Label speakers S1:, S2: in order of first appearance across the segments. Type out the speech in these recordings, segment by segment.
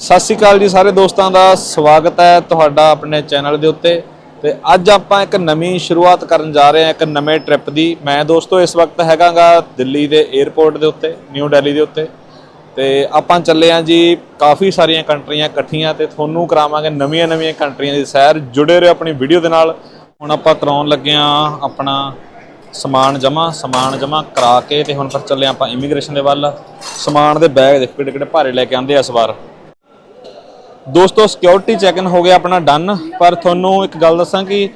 S1: ਸਤਿ ਸ਼੍ਰੀ ਅਕਾਲ ਜੀ ਸਾਰੇ ਦੋਸਤਾਂ ਦਾ ਸਵਾਗਤ ਹੈ ਤੁਹਾਡਾ ਆਪਣੇ ਚੈਨਲ ਦੇ ਉੱਤੇ ਤੇ ਅੱਜ ਆਪਾਂ ਇੱਕ ਨਵੀਂ ਸ਼ੁਰੂਆਤ ਕਰਨ ਜਾ ਰਹੇ ਹਾਂ, ਇੱਕ ਨਵੇਂ ਟ੍ਰਿਪ ਦੀ। ਮੈਂ ਦੋਸਤੋ ਇਸ ਵਕਤ ਹੈਗਾਗਾ ਦਿੱਲੀ ਦੇ 에ਅਰਪੋਰਟ ਦੇ ਉੱਤੇ ਨਿਊ ਦਿੱਲੀ ਦੇ ਉੱਤੇ। ਤੇ ਆਪਾਂ ਚੱਲੇ ਆਂ ਜੀ ਕਾਫੀ ਸਾਰੀਆਂ ਕੰਟਰੀਆਂ ਇਕੱਠੀਆਂ ਤੇ ਤੁਹਾਨੂੰ ਕਰਾਵਾਂਗੇ ਨਵੀਆਂ-ਨਵੀਆਂ ਕੰਟਰੀਆਂ ਦੀ ਸੈਰ। ਜੁੜੇ ਰਹੋ ਆਪਣੀ ਵੀਡੀਓ ਦੇ ਨਾਲ। ਹੁਣ ਆਪਾਂ ਕਰਾਉਣ ਲੱਗੇ ਆਂ ਆਪਣਾ ਸਮਾਨ ਜਮਾ ਸਮਾਨ ਜਮਾ ਕਰਾ ਕੇ ਤੇ ਹੁਣ ਫਿਰ ਚੱਲੇ ਆਪਾਂ ਇਮੀਗ੍ਰੇਸ਼ਨ ਦੇ ਵੱਲ। ਸਮਾਨ ਦੇ ਬੈਗ ਦੇਖ ਕਿਹੜੇ ਕਿਹੜੇ ਭਾਰੇ ਲੈ ਕੇ ਆਂਦੇ ਆ ਇਸ ਵਾਰ। ਦੋਸਤੋ ਸਿਕਿਉਰਿਟੀ ਚੈੱਕ-ਇਨ ਹੋ ਗਿਆ ਆਪਣਾ ਡਨ ਪਰ ਤੁਹਾਨੂੰ ਇੱਕ ਗੱਲ ਦੱਸਾਂ ਕਿ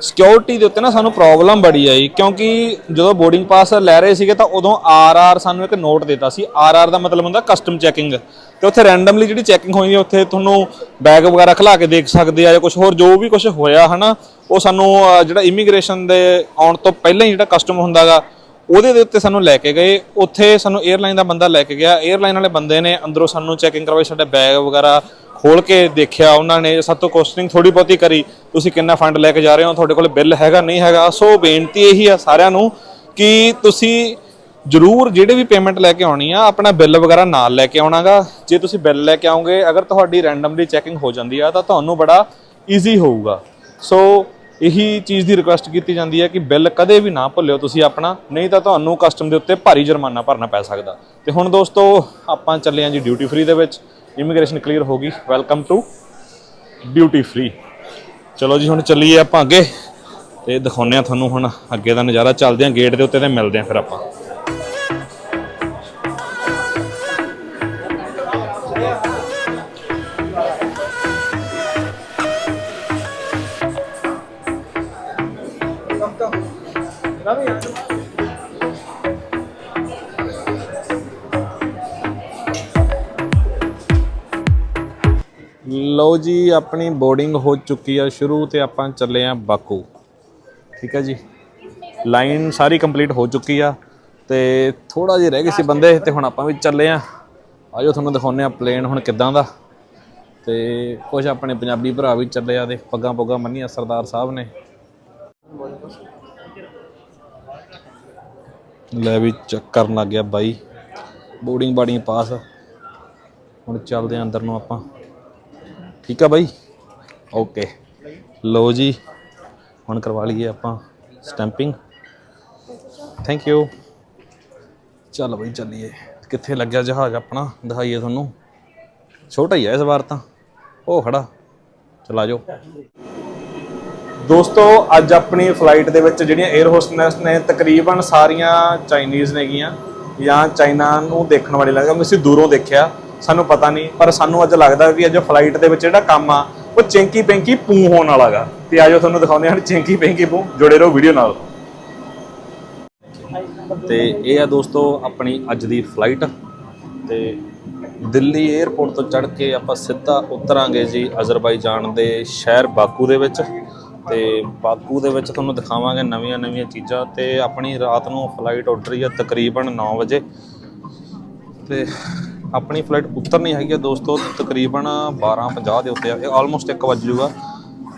S1: ਸਿਕਿਉਰਿਟੀ ਦੇ ਉੱਤੇ ਨਾ ਸਾਨੂੰ ਪ੍ਰੋਬਲਮ ਬੜੀ ਆਈ। ਕਿਉਂਕਿ ਜਦੋਂ ਬੋਰਡਿੰਗ ਪਾਸ ਲੈ ਰਹੇ ਸੀਗੇ ਤਾਂ ਉਦੋਂ ਆਰ-ਆਰ ਸਾਨੂੰ ਇੱਕ ਨੋਟ ਦਿੱਤਾ ਸੀ। ਆਰ-ਆਰ ਦਾ ਮਤਲਬ ਹੁੰਦਾ ਕਸਟਮ ਚੈਕਿੰਗ ਤੇ ਉੱਥੇ ਰੈਂਡਮਲੀ ਜਿਹੜੀ ਚੈਕਿੰਗ ਹੋਈ ਹੈ, ਉੱਥੇ ਤੁਹਾਨੂੰ ਬੈਗ ਵਗੈਰਾ ਖਲਾ ਕੇ ਦੇਖ ਸਕਦੇ ਆ ਜਾਂ ਕੁਝ ਹੋਰ, ਜੋ ਵੀ ਕੁਝ ਹੋਇਆ, ਹਨਾ, ਉਹ ਸਾਨੂੰ ਜਿਹੜਾ ਇਮੀਗ੍ਰੇਸ਼ਨ ਦੇ ਆਉਣ ਤੋਂ ਪਹਿਲਾਂ ਹੀ ਜਿਹੜਾ ਕਸਟਮ ਹੁੰਦਾਗਾ ਉਹਦੇ ਦੇ ਉੱਤੇ ਸਾਨੂੰ ਲੈ ਕੇ ਗਏ। ਉੱਥੇ ਸਾਨੂੰ 에ਅਰਲਾਈਨ ਦਾ ਬੰਦਾ ਲੈ ਕੇ ਗਿਆ। 에ਅਰਲਾਈਨ ਵਾਲੇ ਬੰਦੇ ਨੇ ਅੰਦਰੋਂ ਸਾਨੂੰ ਚੈਕਿੰਗ ਕਰਵਾਈ, ਸਾਡੇ ਬੈਗ ਵਗੈਰਾ ਖੋਲ ਕੇ ਦੇਖਿਆ ਉਹਨਾਂ ਨੇ। ਸਭ ਤੋਂ ਕੋਸਟਿੰਗ ਥੋੜੀ ਬਹੁਤੀ ਕਰੀ। ਤੁਸੀਂ ਕਿੰਨਾ ਫੰਡ ਲੈ ਕੇ ਜਾ ਰਹੇ ਹੋ? ਤੁਹਾਡੇ ਕੋਲ ਬਿੱਲ ਹੈਗਾ, ਨਹੀਂ ਹੈਗਾ? ਸੋ ਬੇਨਤੀ ਇਹੀ ਆ ਸਾਰਿਆਂ ਨੂੰ ਕਿ ਤੁਸੀਂ ਜਰੂਰ ਜਿਹੜੇ ਵੀ ਪੇਮੈਂਟ ਲੈ ਕੇ ਆਉਣੀ ਆ, ਆਪਣਾ ਬਿੱਲ ਵਗੈਰਾ ਨਾਲ ਲੈ ਕੇ ਆਉਣਾਗਾ। ਜੇ ਤੁਸੀਂ ਬਿੱਲ ਲੈ ਕੇ ਆਉਂਗੇ, ਅਗਰ ਤੁਹਾਡੀ ਰੈਂਡਮਲੀ ਚੈਕਿੰਗ ਹੋ ਜਾਂਦੀ ਆ, ਤਾਂ ਤੁਹਾਨੂੰ ਬੜਾ ਈਜ਼ੀ ਹੋਊਗਾ। ਸੋ ਇਹੀ ਚੀਜ਼ ਦੀ ਰਿਕੁਐਸਟ ਕੀਤੀ ਜਾਂਦੀ ਹੈ ਕਿ ਬਿੱਲ ਕਦੇ ਵੀ ਨਾ ਭੁੱਲਿਓ ਤੁਸੀਂ ਆਪਣਾ, ਨਹੀਂ ਤਾਂ ਤੁਹਾਨੂੰ ਕਸਟਮ ਦੇ ਉੱਤੇ ਭਾਰੀ ਜੁਰਮਾਨਾ ਭਰਨਾ ਪੈ ਸਕਦਾ। ਤੇ ਹੁਣ ਦੋਸਤੋ, ਆਪਾਂ ਚੱਲੇ ਹਾਂ ਜੀ ਡਿਊਟੀ ਫ੍ਰੀ ਦੇ ਵਿੱਚ। ਇਮੀਗ੍ਰੇਸ਼ਨ ਕਲੀਅਰ ਹੋ ਗਈ। ਵੈਲਕਮ ਟੂ ਡਿਊਟੀ ਫ੍ਰੀ ਚਲੋ ਜੀ, ਹੁਣ ਚੱਲੀਏ ਆਪਾਂ ਅੱਗੇ। ਤੇ ਦਿਖਾਉਂਦੇ ਆ ਤੁਹਾਨੂੰ ਹੁਣ ਅੱਗੇ ਦਾ ਨਜ਼ਾਰਾ। ਚੱਲਦੇ ਆ ਗੇਟ ਦੇ ਉੱਤੇ ਤੇ ਮਿਲਦੇ ਆ ਫਿਰ ਆਪਾਂ। ਲਓ ਜੀ, ਆਪਣੀ ਬੋਰਡਿੰਗ ਹੋ ਚੁੱਕੀ ਆ ਸ਼ੁਰੂ ਤੇ ਆਪਾਂ ਚੱਲੇ ਆ ਬਾਕੂ। ਠੀਕ ਹੈ ਜੀ? ਲਾਈਨ ਸਾਰੀ ਕੰਪਲੀਟ ਹੋ ਚੁੱਕੀ ਆ ਤੇ ਥੋੜਾ ਜਿਹਾ ਰਹਿ ਗਏ ਸੀ ਬੰਦੇ ਤੇ ਹੁਣ ਆਪਾਂ ਵੀ ਚੱਲੇ ਆ। ਆਜੋ ਤੁਹਾਨੂੰ ਦਿਖਾਉਂਦੇ ਆ ਪਲੇਨ ਹੁਣ ਕਿੱਦਾਂ ਦਾ। ਤੇ ਕੁਝ ਆਪਣੇ ਪੰਜਾਬੀ ਭਰਾ ਵੀ ਚੱਲੇ ਆ, ਦੇ ਪੱਗਾਂ ਪੁੱਗਾਂ ਮੰਨੀਆਂ ਸਰਦਾਰ ਸਾਹਿਬ ਨੇ। ਲੈ ਵੀ ਚੈੱਕ ਕਰਨ ਲੱਗ ਗਿਆ ਬਾਈ। ਬੋਰਡਿੰਗ ਬਾੜੀਆਂ ਪਾਸ। ਹੁਣ ਚੱਲਦੇ ਆ ਅੰਦਰ ਨੂੰ ਆਪਾਂ। ਠੀਕ ਆ ਬਾਈ? ਓਕੇ। ਲੋ ਜੀ, ਹੁਣ ਕਰਵਾ ਲਈਏ ਆਪਾਂ ਸਟੈਂਪਿੰਗ। ਥੈਂਕ ਯੂ ਚੱਲ ਬਾਈ, ਚੱਲੀਏ। ਕਿੱਥੇ ਲੱਗਿਆ ਜਹਾਜ਼ ਆਪਣਾ? ਦਿਖਾਈਏ ਤੁਹਾਨੂੰ। ਛੋਟਾ ਹੀ ਹੈ ਇਸ ਵਾਰ ਤਾਂ। ਉਹ ਖੜਾ। ਚਲਾ ਜਾਓ। ਦੋਸਤੋ, ਅੱਜ ਆਪਣੀ ਫਲਾਈਟ ਦੇ ਵਿੱਚ ਜਿਹੜੀਆਂ 에ਅਰ ਹੋਸਟਨੈਸ ਨੇ ਤਕਰੀਬਨ ਸਾਰੀਆਂ ਚਾਈਨੀਜ਼ ਨੇਗੀਆਂ ਜਾਂ ਚਾਈਨਾ ਨੂੰ ਦੇਖਣ ਵਾਲੀ ਲੱਗਦਾ ਅਸੀਂ ਦੂਰੋਂ ਦੇਖਿਆ, ਸਾਨੂੰ ਪਤਾ ਨਹੀਂ, ਪਰ ਸਾਨੂੰ ਅੱਜ ਲੱਗਦਾ ਵੀ ਅੱਜ ਫਲਾਈਟ ਦੇ ਵਿੱਚ ਜਿਹੜਾ ਕੰਮ ਆ, ਉਹ ਚੈਂਕੀ ਪੈਂਕੀ ਪੂ ਹੋਣ ਵਾਲਾਗਾ ਤੇ ਆਜੋ ਤੁਹਾਨੂੰ ਦਿਖਾਉਂਦੇ ਹਾਂ ਚੈਂਕੀ ਪੈਂਕੀ ਪੂ। ਜੁੜੇ ਰਹੋ ਵੀਡੀਓ ਨਾਲ। ਤੇ ਇਹ ਆ ਦੋਸਤੋ ਆਪਣੀ ਅੱਜ ਦੀ ਫਲਾਈਟ ਤੇ ਦਿੱਲੀ 에ਅਰਪੋਰਟ ਤੋਂ ਚੜ੍ਹ ਕੇ ਆਪਾਂ ਸਿੱਧਾ ਉਤਰਾਂਗੇ ਜੀ ਅਜ਼ਰਬਾਈਜਾਨ ਦੇ ਸ਼ਹਿਰ ਬਾਕੂ ਦੇ ਵਿੱਚ। ਤੇ ਬਾਕੂ ਦੇ ਵਿੱਚ ਤੁਹਾਨੂੰ ਦਿਖਾਵਾਂਗੇ ਨਵੀਆਂ ਨਵੀਆਂ ਚੀਜ਼ਾਂ ਤੇ ਆਪਣੀ ਰਾਤ ਨੂੰ ਫਲਾਈਟ ਉੱਡ ਰਹੀ ਹੈ ਤਕਰੀਬਨ 9 ਵਜੇ। ਤੇ ਆਪਣੀ ਫਲਾਈਟ ਉਤਰਨੀ ਹੈਗੀ ਆ ਦੋਸਤੋ ਤਕਰੀਬਨ 12:50 ਦੇ ਉੱਤੇ ਆ, ਇਹ ਆਲਮੋਸਟ 1 ਵਜ ਜੂਗਾ।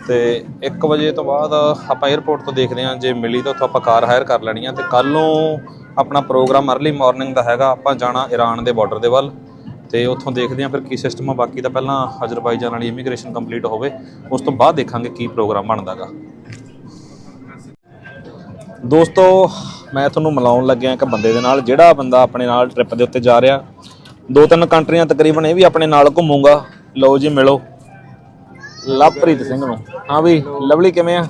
S1: ਤੇ 1 ਵਜੇ ਤੋਂ ਬਾਅਦ ਆਪਾਂ 에ਅਰਪੋਰਟ ਤੋਂ ਦੇਖਦੇ ਹਾਂ, ਜੇ ਮਿਲੀ ਤਾਂ ਉੱਥੋਂ ਆਪਾਂ ਕਾਰ ਹਾਇਰ ਕਰ ਲੈਣੀ ਆ ਤੇ ਕੱਲ ਨੂੰ ਆਪਣਾ ਪ੍ਰੋਗਰਾਮ ਅਰਲੀ ਮਾਰਨਿੰਗ ਦਾ ਹੈਗਾ, ਆਪਾਂ ਜਾਣਾ ਈਰਾਨ ਦੇ ਬਾਰਡਰ ਦੇ ਵੱਲ। ਤੇ ਉੱਥੋਂ ਦੇਖਦੇ ਹਾਂ ਫਿਰ ਕੀ ਸਿਸਟਮ ਆ। ਬਾਕੀ ਤਾਂ ਪਹਿਲਾਂ ਅਜ਼ਰਬਾਈਜਾਨ ਵਾਲੀ ਇਮੀਗ੍ਰੇਸ਼ਨ ਕੰਪਲੀਟ ਹੋਵੇ ਉਸ ਤੋਂ ਬਾਅਦ ਦੇਖਾਂਗੇ ਕੀ ਪ੍ਰੋਗਰਾਮ ਬਣਦਾਗਾ। ਦੋਸਤੋ ਮੈਂ ਤੁਹਾਨੂੰ ਮਿਲਾਉਣ ਲੱਗਿਆ ਇੱਕ ਬੰਦੇ ਦੇ ਨਾਲ ਜਿਹੜਾ ਬੰਦਾ ਆਪਣੇ ਨਾਲ ਟ੍ਰਿਪ ਦੇ ਉੱਤੇ ਜਾ ਰਿਹਾ। ਦੋ ਤਿੰਨ ਕੰਟਰੀਆਂ ਤਕਰੀਬਨ ਇਹ ਵੀ ਆਪਣੇ ਨਾਲ ਘੁੰਮੂਗਾ। ਲਓ ਜੀ ਮਿਲੋ। ਲਵਪ੍ਰੀਤ ਸਿੰਘ ਨੂੰ। ਹਾਂ ਵੀ ਲਵਲੀ ਕਿਵੇਂ ਆ?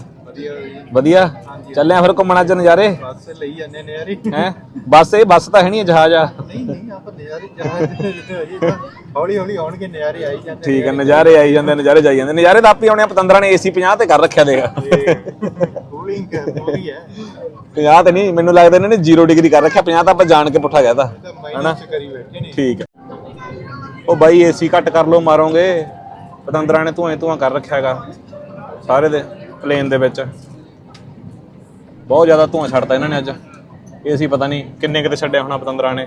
S1: ਵਧੀਆ ਚੱਲਿਆ ਫਿਰ ਘੁੰਮਣ ਅੱਜ ਨਜ਼ਾਰੇ?
S2: ਬੱਸ ਲਈ ਜਾਂਦੇ ਨੇ ਯਾਰੀ
S1: ਹੈ? ਬੱਸ ਇਹ ਬੱਸ ਤਾਂ ਹੈ ਨਹੀਂ ਜਹਾਜ਼ ਆ।
S2: ਨਹੀਂ। ਨਜ਼ਾਰੇ ਜਹਾਜ਼ ਹੌਲੀ ਹੌਲੀ ਆਉਣਗੇ ਨਜ਼ਾਰੇ ਆਈ ਜਾਂਦੇ
S1: ਠੀਕ ਹੈ ਨਜ਼ਾਰੇ ਆਈ ਜਾਂਦੇ ਨਜ਼ਾਰੇ ਜਾਈ ਜਾਂਦੇ। ਨਜ਼ਾਰੇ ਤਾਂ ਆਪੇ ਆਉਣੇ ਆ ਪਤੰਦਰਾਂ ਨੇ ਏਸੀ 50 ਤੇ ਕਰ ਰੱਖਿਆ ਦੇਗਾ
S2: ਕੂਲਿੰਗ ਪੂਰੀ ਹੈ।
S1: 50 ਤੇ ਨਹੀਂ ਮੈਨੂੰ ਲੱਗਦਾ ਇਹਨਾਂ ਨੇ 0 ਡਿਗਰੀ ਕਰ ਰੱਖਿਆ 50 ਤਾਂ ਆਪਾਂ ਜਾਣ ਕੇ ਪੁੱਠਾ ਗਿਆ ਤਾਂ।
S2: ਤਾਂ ਮਾਈਨਸ ਚ ਕਰੀ ਬੈਠੇ ਨੇ।
S1: ਠੀਕ ਹੈ ਉਹ ਬਾਈ ਏਸੀ ਘੱਟ ਕਰ ਲਓ ਮਾਰੋਗੇ। ਪਤੰਦਰਾਂ ਨੇ ਧੂਆਂ ਧੂਆਂ ਕਰ ਰੱਖਿਆ ਹੈਗਾ ਸਾਰੇ ਦੇ ਪਲੇਨ ਦੇ ਵਿੱਚ। ਬਹੁਤ ਜ਼ਿਆਦਾ ਧੂਆਂ ਛੱਡਤਾ ਇਹਨਾਂ ਨੇ ਅੱਜ। ਏਸੀ ਪਤਾ ਨਹੀਂ ਕਿੰਨੇ ਕਿਤੇ ਛੱਡਿਆ ਹੋਣਾ ਪਤੰਦਰਾਂ ਨੇ।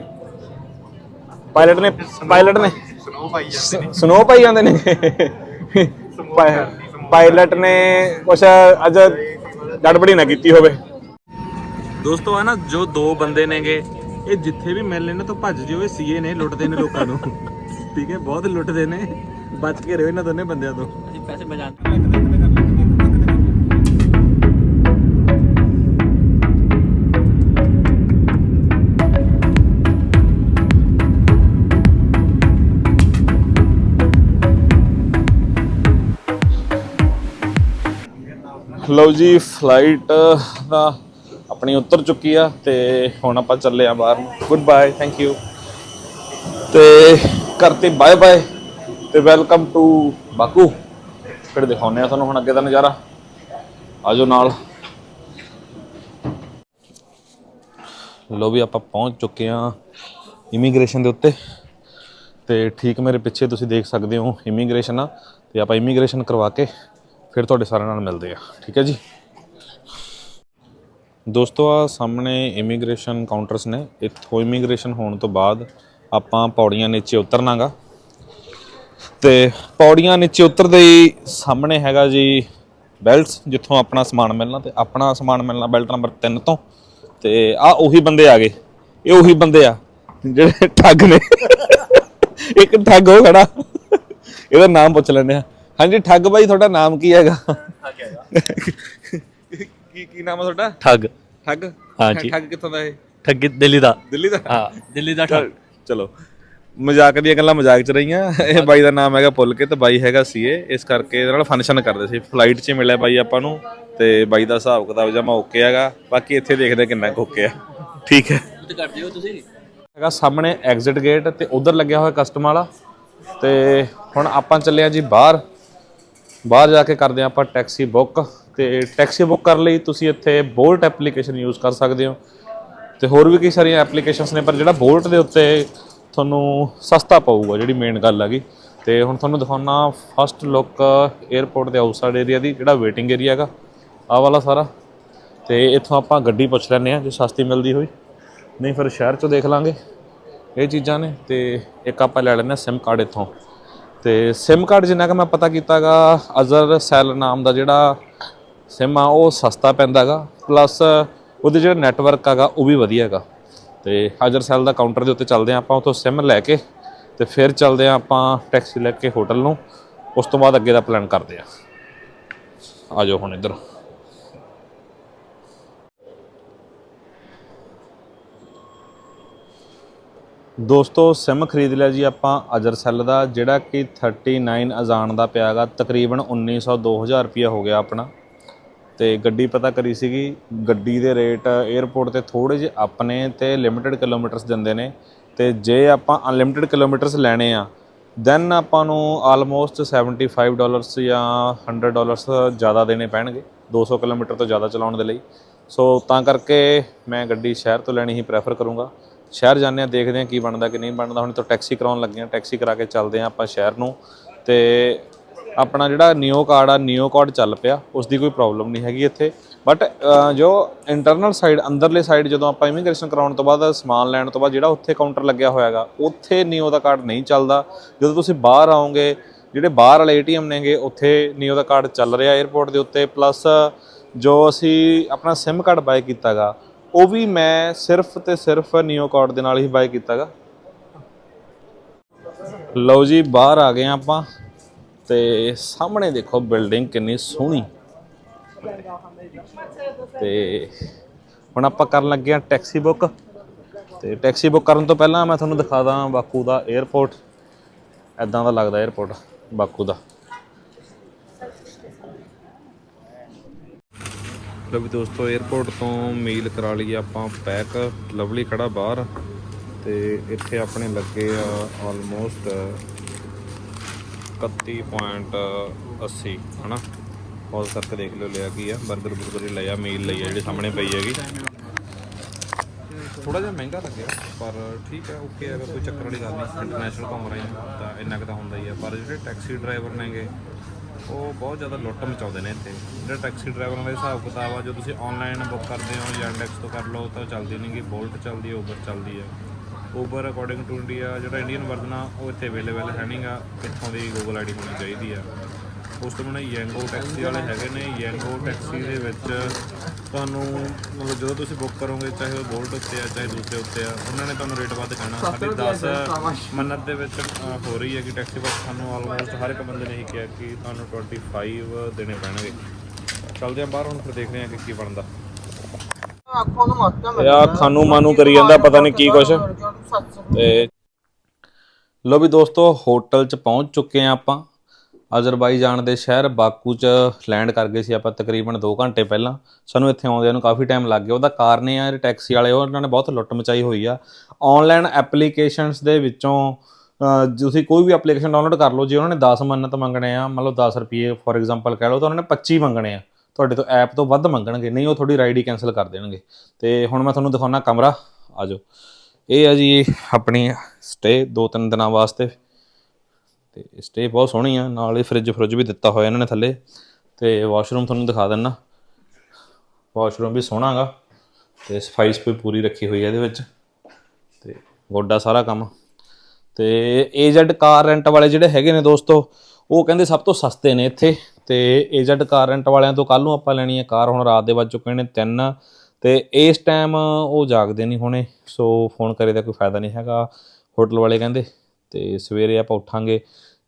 S1: ਪਾਇਲਟ ਨੇ ਪਾਇਲਟ ਨੇ
S2: ਸਨੋ ਪਾਈ ਜਾਂਦੇ
S1: ਸਨੋ ਪਾਈ ਜਾਂਦੇ ਨੇ। ਪਾਇਲਟ ਨੇ ਕੁਛ ਅੱਜ ਗੜਬੜੀ ਨਾ ਕੀਤੀ ਹੋਵੇ। ਦੋਸਤੋ ਆ ਨਾ ਜੋ ਦੋ ਬੰਦੇ ਨੇਗੇ ਇਹ ਜਿੱਥੇ ਵੀ ਮਿਲਨੇ ਨੇ ਤਾਂ ਭੱਜ ਜਿਓ ਇਹ ਸੀਏ ਨੇ ਲੁੱਟਦੇ ਨੇ ਲੋਕਾਂ ਨੂੰ। ਠੀਕ ਹੈ ਬਹੁਤ ਲੁੱਟਦੇ ਨੇ। ਬਚ ਕੇ ਰਹੋ ਇਹਨਾਂ ਦੋਨੇ ਬੰਦਿਆਂ ਤੋਂ।
S3: ਅਸੀਂ ਪੈਸੇ ਬਚਾ
S1: ਲਓ ਜੀ ਫਲਾਈਟ ਦਾ ਆਪਣੀ ਉਤਰ ਚੁੱਕੀ ਆ ਤੇ ਹੁਣ ਆਪਾਂ ਚੱਲੇ ਆ ਬਾਹਰ। ਗੁੱਡ ਬਾਏ ਥੈਂਕ ਯੂ ਤੇ ਕਰਤੇ ਬਾਏ ਬਾਏ ਤੇ ਵੈਲਕਮ ਟੂ ਬਾਕੂ। ਫਿਰ ਦਿਖਾਉਂਦੇ ਆ ਤੁਹਾਨੂੰ ਹੁਣ ਅੱਗੇ ਦਾ ਨਜ਼ਾਰਾ। ਆਜੋ ਨਾਲ। ਲੋ ਵੀ ਆਪਾਂ ਪਹੁੰਚ ਚੁੱਕੇ ਆ ਇਮੀਗ੍ਰੇਸ਼ਨ ਦੇ ਉੱਤੇ। ਤੇ ਠੀਕ ਮੇਰੇ ਪਿੱਛੇ ਤੁਸੀਂ ਦੇਖ ਸਕਦੇ ਹੋ ਇਮੀਗ੍ਰੇਸ਼ਨ ਆ। ਤੇ ਆਪਾਂ ਇਮੀਗ੍ਰੇਸ਼ਨ ਕਰਵਾ ਕੇ ਫਿਰ ਤੁਹਾਡੇ ਸਾਰਿਆਂ ਨਾਲ ਮਿਲਦੇ ਆ। ਠੀਕ ਹੈ ਜੀ? ਦੋਸਤੋ ਆ ਸਾਹਮਣੇ ਇਮੀਗ੍ਰੇਸ਼ਨ ਕਾਊਂਟਰਸ ਨੇ। ਇੱਥੋਂ ਇਮੀਗ੍ਰੇਸ਼ਨ ਹੋਣ ਤੋਂ ਬਾਅਦ ਆਪਾਂ ਪੌੜੀਆਂ ਨੀਚੇ ਉਤਰਨਾਗਾ। ਤੇ ਪੌੜੀਆਂ ਨੀਚੇ ਉਤਰਦੇ ਹੀ ਸਾਹਮਣੇ ਹੈਗਾ ਜੀ ਬੈਲਟਸ ਜਿੱਥੋਂ ਆਪਣਾ ਸਮਾਨ ਮਿਲਣਾ ਤੇ ਆਪਣਾ ਸਮਾਨ ਮਿਲਣਾ ਬੈਲਟ ਨੰਬਰ 3 ਤੋਂ। ਤੇ ਆ ਉਹੀ ਬੰਦੇ ਆ ਗਏ। ਇਹ ਉਹੀ ਬੰਦੇ ਆ ਜਿਹੜੇ ਠੱਗ ਨੇ। ਇੱਕ ਠੱਗ ਉਹ ਖੜਾ। ਇਹਦਾ ਨਾਮ ਪੁੱਛ ਲੈਂਦੇ ਆ। ਹਾਂਜੀ ਠੱਗ ਬਾਈ ਤੁਹਾਡਾ ਨਾਮ ਕੀ ਹੈਗਾ? ਕੀ ਕੀ ਨਾਮ ਹੈ ਤੁਹਾਡਾ?
S3: ਠੱਗ।
S1: ਠੱਗ?
S3: ਹਾਂਜੀ।
S1: ਠੱਗ ਕਿੱਥੋਂ ਦਾ ਇਹ?
S3: ਠੱਗੀ ਦਿੱਲੀ ਦਾ।
S1: ਦਿੱਲੀ ਦਾ?
S3: ਹਾਂ। ਦਿੱਲੀ ਦਾ ਠੱਗ।
S1: ਚੱਲ, ਮਜ਼ਾਕ ਦੀਆਂ ਗੱਲਾਂ ਮਜ਼ਾਕ ਚ ਰਹੀਆਂ। ਇਹ ਬਾਈ ਦਾ ਨਾਮ ਹੈਗਾ ਭੁੱਲ ਕੇ ਤੇ ਬਾਈ ਹੈਗਾ ਸੀਏ। ਇਸ ਕਰਕੇ ਇਹਦੇ ਨਾਲ ਫੰਕਸ਼ਨ ਕਰਦੇ ਸੀ। ਫਲਾਈਟ 'ਚ ਮਿਲਿਆ ਬਾਈ ਆਪਾਂ ਨੂੰ ਤੇ ਬਾਈ ਦਾ ਹਿਸਾਬ ਕਿਤਾਬ ਜਮਾ ਓਕੇ ਹੈਗਾ। ਬਾਕੀ ਇੱਥੇ ਦੇਖਦੇ ਕਿੰਨਾ ਓਕੇ ਆ। ਠੀਕ ਹੈ।
S3: ਤੇ ਕਰਦੇ ਹੋ ਤੁਸੀਂ।
S1: ਹੈਗਾ ਸਾਹਮਣੇ ਐਗਜ਼ਿਟ ਗੇਟ ਤੇ ਉਧਰ ਲੱਗਿਆ ਹੋਇਆ ਕਸਟਮ ਵਾਲਾ। ਤੇ ਹੁਣ ਆਪਾਂ ਚੱਲੇ ਆ ਜੀ ਬਾਹਰ। ਬਾਹਰ ਜਾ ਕੇ ਕਰਦੇ ਆ ਆਪਾਂ ਟੈਕਸੀ ਬੁੱਕ। ਤੇ ਟੈਕਸੀ ਬੁੱਕ ਕਰਨ ਲਈ ਤੁਸੀਂ ਇੱਥੇ ਬੋਲਟ ਐਪਲੀਕੇਸ਼ਨ ਯੂਜ਼ ਕਰ ਸਕਦੇ ਹੋ। ਤੇ ਹੋਰ ਵੀ ਕਈ ਸਾਰੀਆਂ ਐਪਲੀਕੇਸ਼ਨਸ ਨੇ, ਪਰ ਜਿਹੜਾ ਬੋਲਟ ਦੇ ਉੱਤੇ ਤੁਹਾਨੂੰ ਸਸਤਾ ਪਊਗਾ, ਜਿਹੜੀ ਮੇਨ ਗੱਲ ਹੈਗੀ। ਤੇ ਹੁਣ ਤੁਹਾਨੂੰ ਦਿਖਾਉਣਾ ਫਸਟ ਲੁੱਕ 에어ਪੋਰਟ ਦੇ ਆਊਟਸਾਈਡ ਏਰੀਆ ਦੀ, ਜਿਹੜਾ ਵੇਟਿੰਗ ਏਰੀਆ ਹੈਗਾ ਆ ਵਾਲਾ ਸਾਰਾ। ਤੇ ਇੱਥੋਂ ਆਪਾਂ ਗੱਡੀ ਪੁੱਛ ਲੈਂਦੇ ਆ ਜੇ ਸਸਤੀ ਮਿਲਦੀ ਹੋਈ। ਨਹੀਂ ਫਿਰ ਸ਼ਹਿਰ ਚੋਂ ਦੇਖ ਲਾਂਗੇ। ਇਹ ਚੀਜ਼ਾਂ ਨੇ, ਤੇ ਇੱਕ ਆਪਾਂ ਲੈ ਲੈਂਦੇ ਆ SIM ਕਾਰਡ ਇੱਥੋਂ। ਤੇ SIM ਕਾਰਡ ਜਿੰਨਾ ਕਿ ਮੈਂ ਪਤਾ ਕੀਤਾਗਾ ਅਜ਼ਰ ਸੈਲ ਨਾਮ ਦਾ ਜਿਹੜਾ SIM ਆ, ਉਹ ਸਸਤਾ ਪੈਂਦਾਗਾ ਪਲੱਸ ਉਹਦੇ ਜਿਹੜਾ ਨੈਟਵਰਕ ਹੈਗਾ ਉਹ ਵੀ ਵਧੀਆ ਹੈਗਾ ਤੇ ਅਜ਼ਰ ਸੈਲ ਦਾ ਕਾਊਂਟਰ ਦੇ ਉੱਤੇ ਚੱਲਦੇ ਆ ਆਪਾਂ, ਉੱਥੋਂ SIM ਲੈ ਕੇ ਤੇ ਫਿਰ ਚੱਲਦੇ ਆ ਆਪਾਂ ਟੈਕਸੀ ਲੈ ਕੇ ਹੋਟਲ ਨੂੰ। ਉਸ ਤੋਂ ਬਾਅਦ ਅੱਗੇ ਦਾ ਪਲਾਨ ਕਰਦੇ ਆ। ਆ ਜਾਓ ਹੁਣ ਇੱਧਰ। ਦੋਸਤੋ, ਸਿਮ ਖਰੀਦ ਲਿਆ ਜੀ ਆਪਾਂ ਅਜਰਸੈੱਲ ਦਾ, ਜਿਹੜਾ ਕਿ 39 ਅਜ਼ਾਨ ਦਾ ਪਿਆਗਾ। ਤਕਰੀਬਨ 1900 2000 ਰੁਪਿਆ ਹੋ ਗਿਆ ਆਪਣਾ। ਤੇ ਗੱਡੀ ਪਤਾ ਕਰੀ ਸੀਗੀ, ਗੱਡੀ ਦੇ ਰੇਟ 에어ਪੋਰਟ ਤੇ ਥੋੜੇ ਜਿਹੇ ਆਪਣੇ ਤੇ ਲਿਮਿਟਿਡ ਕਿਲੋਮੀਟਰਸ ਦਿੰਦੇ ਨੇ। ਤੇ ਜੇ ਆਪਾਂ ਅਨਲਿਮਿਟਿਡ ਕਿਲੋਮੀਟਰਸ ਲੈਣੇ ਆ ਦੈਨ ਆਪਾਂ ਨੂੰ ਆਲਮੋਸਟ 75 ਡਾਲਰਸ ਜਾਂ 100 ਡਾਲਰਸ ਜ਼ਿਆਦਾ ਦੇਣੇ ਪੈਣਗੇ 200 ਕਿਲੋਮੀਟਰ ਤੋਂ ਜ਼ਿਆਦਾ ਚਲਾਉਣ ਦੇ ਲਈ। ਸੋ ਤਾਂ ਕਰਕੇ ਮੈਂ ਗੱਡੀ ਸ਼ਹਿਰ ਤੋਂ ਲੈਣੀ ਹੀ ਪ੍ਰੈਫਰ ਕਰੂੰਗਾ। ਸ਼ਹਿਰ ਜਾਂਦੇ ਆ ਦੇਖਦੇ ਆ ਕੀ ਬਣਦਾ ਕਿ ਨਹੀਂ ਬਣਦਾ। ਹੁਣ ਤਾਂ ਟੈਕਸੀ ਕਰਾਉਣ ਲੱਗੇ ਆ ਟੈਕਸੀ ਕਰਾ ਕੇ ਚੱਲਦੇ ਆ ਆਪਾਂ ਸ਼ਹਿਰ ਨੂੰ। ਤੇ ਆਪਣਾ ਜਿਹੜਾ ਨਿਓ ਕਾਰਡ ਆ, ਨਿਓ ਕਾਰਡ ਚੱਲ ਪਿਆ ਉਸ ਦੀ ਕੋਈ ਪ੍ਰੋਬਲਮ ਨਹੀਂ ਹੈਗੀ ਇੱਥੇ। ਬਟ ਜੋ ਇੰਟਰਨਲ ਸਾਈਡ ਅੰਦਰਲੇ ਸਾਈਡ ਜਦੋਂ ਆਪਾਂ ਇਮੀਗ੍ਰੇਸ਼ਨ ਕਰਾਉਣ ਤੋਂ ਬਾਅਦ, ਸਮਾਨ ਲੈਣ ਤੋਂ ਬਾਅਦ ਜਿਹੜਾ ਉੱਥੇ ਕਾਊਂਟਰ ਲੱਗਿਆ ਹੋਇਆਗਾ ਉੱਥੇ ਨਿਓ ਦਾ ਕਾਰਡ ਨਹੀਂ ਚੱਲਦਾ। ਜਦੋਂ ਤੁਸੀਂ ਬਾਹਰ ਆਓਗੇ, ਜਿਹੜੇ ਬਾਹਰ ਵਾਲੇ ਏਟੀਐਮ ਨੇਗੇ, ਉੱਥੇ ਨਿਓ ਦਾ ਕਾਰਡ ਚੱਲ ਰਿਹਾ 에어ਪੋਰਟ ਦੇ ਉੱਤੇ। ਪਲੱਸ ਜੋ ਅਸੀਂ ਆਪਣਾ SIM ਕਾਰਡ ਬਾਏ ਕੀਤਾਗਾ ਉਹ ਵੀ ਮੈਂ ਸਿਰਫ ਤੇ ਸਿਰਫ ਨਿਓਕਾਰਡ ਦੇ ਨਾਲ ਹੀ ਬਾਈ ਕੀਤਾਗਾ। ਲਓ ਜੀ, ਬਾਹਰ ਆ ਗਏ ਆਪਾਂ ਤੇ ਸਾਹਮਣੇ ਦੇਖੋ ਬਿਲਡਿੰਗ ਕਿੰਨੀ ਸੋਹਣੀ। ਤੇ ਹੁਣ ਆਪਾਂ ਕਰਨ ਲੱਗੇ ਆ ਟੈਕਸੀ ਬੁੱਕ ਤੇ ਟੈਕਸੀ ਬੁੱਕ ਕਰਨ ਤੋਂ ਪਹਿਲਾਂ ਮੈਂ ਤੁਹਾਨੂੰ ਦਿਖਾ ਦਾਂ ਬਾਕੂ ਦਾ 에어ਪੋਰਟ ਐਦਾਂ ਦਾ ਲੱਗਦਾ 에어ਪੋਰਟ ਬਾਕੂ ਦਾ। ਲਓ ਵੀ ਦੋਸਤੋ 에어ਪੋਰਟ ਤੋਂ ਮੀਲ ਕਰਾ ਲਈ ਆਪਾਂ ਪੈਕ ਲਵਲੀ ਖੜਾ ਬਾਹਰ। ਤੇ ਇੱਥੇ ਆਪਣੇ ਲੱਗੇ ਆ ਆਲਮੋਸਟ 31.80 ਹਨਾ? ਪੌਜ਼ ਕਰਕੇ ਦੇਖ ਲਿਓ, ਲਿਆ ਕੀ ਆ। 버ਗਰ ਬੁਰਗਰ ਲਿਆ ਮੀਲ ਲਈ ਆ, ਜਿਹੜੇ ਸਾਹਮਣੇ ਪਈ ਹੈਗੀ। ਥੋੜਾ ਜਿਹਾ ਮਹਿੰਗਾ ਲੱਗਿਆ, ਪਰ ਠੀਕ ਹੈ ਓਕੇ ਹੈਗਾ ਕੋਈ ਚੱਕਰ ਵਾਲੀ ਗੱਲ ਨਹੀਂ। ਇੰਟਰਨੈਸ਼ਨਲ ਘੁੰਮ ਰਹੇ ਤਾਂ ਇੰਨਾ ਕੁ ਤਾਂ ਹੁੰਦਾ ਹੀ ਆ। ਪਰ ਜਿਹੜੇ ਟੈਕਸੀ ਡਰਾਈਵਰ ਨੇਗੇ ਉਹ ਬਹੁਤ ਜ਼ਿਆਦਾ ਲੁੱਟ ਮਚਾਉਂਦੇ ਨੇ ਇੱਥੇ। ਜਿਹੜਾ ਟੈਕਸੀ ਡਰਾਈਵਰਾਂ ਦਾ ਹਿਸਾਬ ਕਿਤਾਬ ਆ, ਜੋ ਤੁਸੀਂ ਆਨਲਾਈਨ ਬੁੱਕ ਕਰਦੇ ਹੋ ਜਾਂ ਇੰਡੈਕਸ ਤੋਂ ਕਰ ਲਓ, ਤਾਂ ਚੱਲਦੀ ਨਹੀਂ ਗੀ ਬੋਲਟ ਚੱਲਦੀ ਹੈ ਉਬਰ ਚੱਲਦੀ ਹੈ। ਉਬਰ ਅਕੋਰਡਿੰਗ ਟੂ ਇੰਡੀਆ ਜਿਹੜਾ ਇੰਡੀਅਨ ਵਰਜ਼ਨ ਆ ਉਹ ਇੱਥੇ ਅਵੇਲੇਬਲ ਹੈ ਨਹੀਂਗਾ ਇੱਥੋਂ ਦੀ ਗੂਗਲ ਆਈਡੀ ਹੋਣੀ ਚਾਹੀਦੀ ਆ। ਪੋਸਟ ਬਣਾਈ ਯੈਂਗੋ ਟੈਕਸੀ ਵਾਲੇ ਹੈਗੇ ਨੇ ਯੈਂਗੋ ਟੈਕਸੀ ਦੇ ਵਿੱਚ ਤੁਹਾਨੂੰ ਮਤਲਬ ਜਦੋਂ ਤੁਸੀਂ ਬੁੱਕ ਕਰੋਗੇ ਚਾਹੇ ਉਹ ਬੋਲਟ ਉੱਤੇ ਆ ਚਾਹੇ ਦੂਸਰੇ ਉੱਤੇ ਆ ਉਹਨਾਂ ਨੇ ਤੁਹਾਨੂੰ ਰੇਟ ਵੱਧ ਕਹਿਣਾ। ਸਾਡੀ 10 ਮੰਨਤ ਦੇ ਵਿੱਚ ਹੋ ਰਹੀ ਹੈ ਕਿ ਟੈਕਸੀ ਬੱਸ ਸਾਨੂੰ ਆਲਮੋਸਟ ਹਰ ਇੱਕ ਬੰਦੇ ਨੇ ਇਹ ਕਿਹਾ ਕਿ ਤੁਹਾਨੂੰ 25 ਦੇਣੇ ਪੈਣਗੇ। ਚੱਲਦੇ ਆ ਬਾਹਰ ਹੁਣ ਫਿਰ ਦੇਖਦੇ ਆ ਕਿ ਕੀ ਬਣਦਾ। ਆ ਖਾਨੂ ਮਾਨੂ ਕਰੀ ਜਾਂਦਾ ਪਤਾ ਨਹੀਂ ਕੀ ਕੁਛ। ਤੇ ਲੋ ਵੀ ਦੋਸਤੋ ਹੋਟਲ 'ਚ ਪਹੁੰਚ ਚੁੱਕੇ ਆ ਆਪਾਂ। ਅਜ਼ਰਬਾਈਜਾਨ ਦੇ ਸ਼ਹਿਰ ਬਾਕੂ 'ਚ ਲੈਂਡ ਕਰ ਗਏ ਸੀ ਆਪਾਂ ਤਕਰੀਬਨ 2 ਘੰਟੇ ਪਹਿਲਾਂ। ਸਾਨੂੰ ਇੱਥੇ ਆਉਂਦਿਆਂ ਨੂੰ ਕਾਫੀ ਟਾਈਮ ਲੱਗ ਗਿਆ। ਉਹਦਾ ਕਾਰਨ ਇਹ ਆ, ਜਿਹੜੇ ਟੈਕਸੀ ਵਾਲੇ ਉਹਨਾਂ ਨੇ ਬਹੁਤ ਲੁੱਟ ਮਚਾਈ ਹੋਈ ਆ। ਆਨਲਾਈਨ ਐਪਲੀਕੇਸ਼ਨਸ ਦੇ ਵਿੱਚੋਂ ਤੁਸੀਂ ਕੋਈ ਵੀ ਐਪਲੀਕੇਸ਼ਨ ਡਾਊਨਲੋਡ ਕਰ ਲਓ, ਜੇ ਉਹਨਾਂ ਨੇ 10 ਮੰਨਤ ਮੰਗਣੇ ਆ, ਮੰਨ ਲਓ 10 ਰੁਪਏ ਫੋਰ ਐਗਜ਼ਾਮਪਲ ਕਹਿ ਲਓ, ਤਾਂ ਉਹਨਾਂ ਨੇ 25 ਮੰਗਣੇ ਆ। ਤੁਹਾਡੇ ਤੋਂ ਐਪ ਤੋਂ ਵੱਧ ਮੰਗਣਗੇ, ਨਹੀਂ ਉਹ ਤੁਹਾਡੀ ਰਾਈਡ ਹੀ ਕੈਨਸਲ ਕਰ ਦੇਣਗੇ। ਤੇ ਹੁਣ ਮੈਂ ਤੁਹਾਨੂੰ ਦਿਖਾਉਣਾ ਕਮਰਾ। ਆਜੋ ਇਹ ਆ ਜੀ ਆਪਣੀ ਸਟੇ ਦੋ ਤਿੰਨ ਦਿਨਾਂ ਵਾਸਤੇ। ਤੇ ਸਟੇ ਬਹੁਤ ਸੋਹਣੀ ਆ। ਨਾਲ ਹੀ ਫ੍ਰਿਜ ਫ੍ਰਿਜ ਵੀ ਦਿੱਤਾ ਹੋਇਆ ਇਹਨਾਂ ਨੇ ਥੱਲੇ। ਤੇ ਵਾਸ਼ਰੂਮ ਤੁਹਾਨੂੰ ਦਿਖਾ ਦਿੰਨਾ। ਵਾਸ਼ਰੂਮ ਵੀ ਸੋਹਣਾਗਾ ਤੇ ਸਫ਼ਾਈ ਸਫੂਈ ਪੂਰੀ ਰੱਖੀ ਹੋਈ ਹੈ ਇਹਦੇ ਵਿੱਚ। ਤੇ ਗੋਡਾ ਸਾਰਾ ਕੰਮ। ਤੇ ਏਜਡ ਕਾਰ ਰੈਂਟ ਵਾਲੇ ਜਿਹੜੇ ਹੈਗੇ ਨੇ ਦੋਸਤੋ, ਉਹ ਕਹਿੰਦੇ ਸਭ ਤੋਂ ਸਸਤੇ ਨੇ ਇੱਥੇ। ਤੇ ਏਜਡ ਕਾਰ ਰੈਂਟ ਵਾਲਿਆਂ ਤੋਂ ਕੱਲ ਨੂੰ ਆਪਾਂ ਲੈਣੀ ਹੈ ਕਾਰ। ਹੁਣ ਰਾਤ ਦੇ ਵੱਜ ਚੁੱਕੇ ਨੇ 3 ਤੇ ਇਸ ਟਾਈਮ ਉਹ ਜਾਗਦੇ ਨਹੀਂ ਹੋਣੇ। ਸੋ ਫੋਨ ਕਰੇ ਦਾ ਕੋਈ ਫਾਇਦਾ ਨਹੀਂ ਹੈਗਾ। ਹੋਟਲ ਵਾਲੇ ਕਹਿੰਦੇ। ਤੇ ਸਵੇਰੇ ਆਪਾਂ ਉੱਠਾਂਗੇ।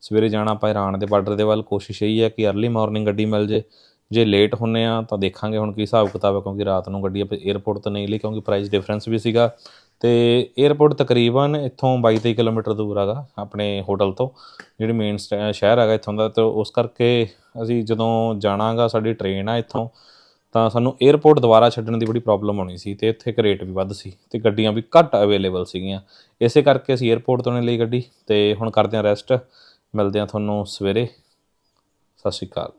S1: ਸਵੇਰੇ ਜਾਣਾ ਆਪਾਂ ਇਰਾਨ ਦੇ ਬਾਰਡਰ ਦੇ ਵੱਲ, ਕੋਸ਼ਿਸ਼ ਇਹੀ ਹੈ ਕਿ अर्ਲੀ ਮਾਰਨਿੰਗ ਗੱਡੀ ਮਿਲ ਜੇ। ਜੇ ਲੇਟ ਹੁੰਨੇ ਆ ਤਾਂ ਦੇਖਾਂਗੇ ਹੁਣ ਕੀ ਹਿਸਾਬ ਕਿਤਾਬ ਹੈ, ਕਿਉਂਕਿ ਰਾਤ ਨੂੰ ਗੱਡੀ ਆਪਾਂ 에ਅਰਪੋਰਟ ਤੋਂ ਨਹੀਂ ਲਈ, ਕਿਉਂਕਿ ਪ੍ਰਾਈਸ ਡਿਫਰੈਂਸ ਵੀ ਸੀਗਾ। ਤੇ 에ਅਰਪੋਰਟ ਤਕਰੀਬਨ ਇੱਥੋਂ 22-23 ਕਿਲੋਮੀਟਰ ਦੂਰ ਹੈਗਾ, ਆਪਣੇ ਹੋਟਲ ਤੋਂ, ਜਿਹੜੀ ਮੇਨ ਸ਼ਹਿਰ ਹੈਗਾ ਇੱਥੋਂ ਦਾ। ਤੇ ਉਸ ਕਰਕੇ ਅਸੀਂ ਜਦੋਂ ਜਾਣਾਗਾ, ਸਾਡੀ ਟ੍ਰੇਨ ਆ ਇੱਥੋਂ, ਤਾਂ ਸਾਨੂੰ 에ਅਰਪੋਰਟ ਦੁਬਾਰਾ ਛੱਡਣ ਦੀ ਬੜੀ ਪ੍ਰੋਬਲਮ ਹੋਣੀ ਸੀ, ਤੇ ਇੱਥੇ ਰੇਟ ਵੀ ਵੱਧ ਸੀ, ਤੇ ਗੱਡੀਆਂ ਵੀ ਘੱਟ ਅਵੇਲੇਬਲ ਸੀਗੀਆਂ। ਇਸੇ ਕਰਕੇ ਅਸੀਂ 에ਅਰਪੋਰਟ ਤੋਂ ਨਹੀਂ ਲਈ ਗੱਡੀ, ਤੇ ਹੁਣ ਕਰਦੇ ਹਾਂ ਰੈਸਟ ਮਿਲਦੇ ਹਾਂ ਤੁਹਾਨੂੰ ਸਵੇਰੇ। ਸਤਿ ਸ਼੍ਰੀ ਅਕਾਲ।